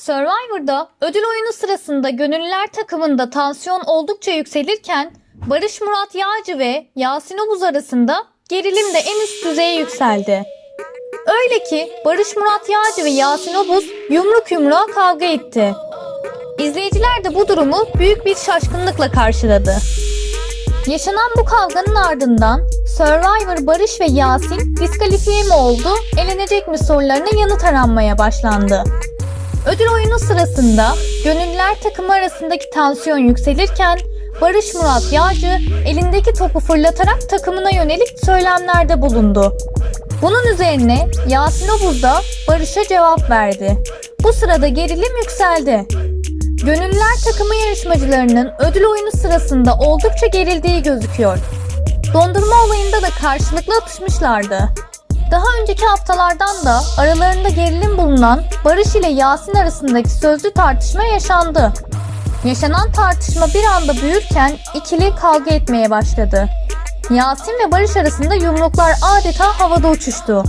Survivor'da ödül oyunu sırasında gönüllüler takımında tansiyon oldukça yükselirken Barış Murat Yağcı ve Yasin Obuz arasında gerilim de en üst düzeye yükseldi. Öyle ki Barış Murat Yağcı ve Yasin Obuz yumruk yumruğa kavga etti. İzleyiciler de bu durumu büyük bir şaşkınlıkla karşıladı. Yaşanan bu kavganın ardından Survivor Barış ve Yasin diskalifiye mi oldu, elenecek mi sorularına yanıt aranmaya başlandı. Ödül oyunu sırasında gönüllüler takımı arasındaki tansiyon yükselirken Barış Murat Yağcı elindeki topu fırlatarak takımına yönelik söylemlerde bulundu. Bunun üzerine Yasin Obuz da Barış'a cevap verdi. Bu sırada gerilim yükseldi. Gönüllüler takımı yarışmacılarının ödül oyunu sırasında oldukça gerildiği gözüküyor. Dondurma olayında da karşılıklı atışmışlardı. Daha önceki haftalardan da aralarında gerilim bulunan Barış ile Yasin arasındaki sözlü tartışma yaşandı. Yaşanan tartışma bir anda büyürken ikili kavga etmeye başladı. Yasin ve Barış arasında yumruklar adeta havada uçuştu.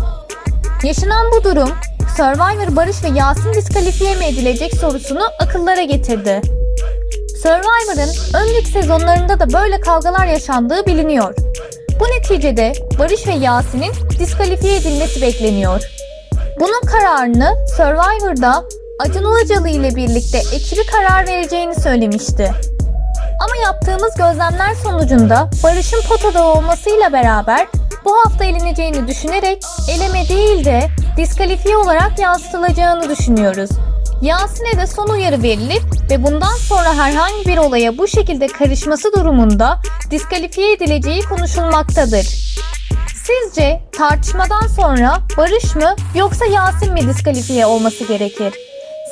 Yaşanan bu durum Survivor Barış ve Yasin diskalifiye mi edilecek sorusunu akıllara getirdi. Survivor'ın önceki sezonlarında da böyle kavgalar yaşandığı biliniyor. Bu neticede Barış ve Yasin'in diskalifiye edilmesi bekleniyor. Bunun kararını Survivor'da Acun Ilıcalı ile birlikte ekibi karar vereceğini söylemişti. Ama yaptığımız gözlemler sonucunda Barış'ın potada olmasıyla beraber bu hafta eleneceğini düşünerek eleme değil de diskalifiye olarak yansıtılacağını düşünüyoruz. Yasin'e de son uyarı verilip ve bundan sonra herhangi bir olaya bu şekilde karışması durumunda diskalifiye edileceği konuşulmaktadır. Sizce tartışmadan sonra Barış mı yoksa Yasin mi diskalifiye olması gerekir?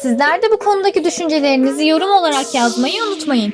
Sizler de bu konudaki düşüncelerinizi yorum olarak yazmayı unutmayın.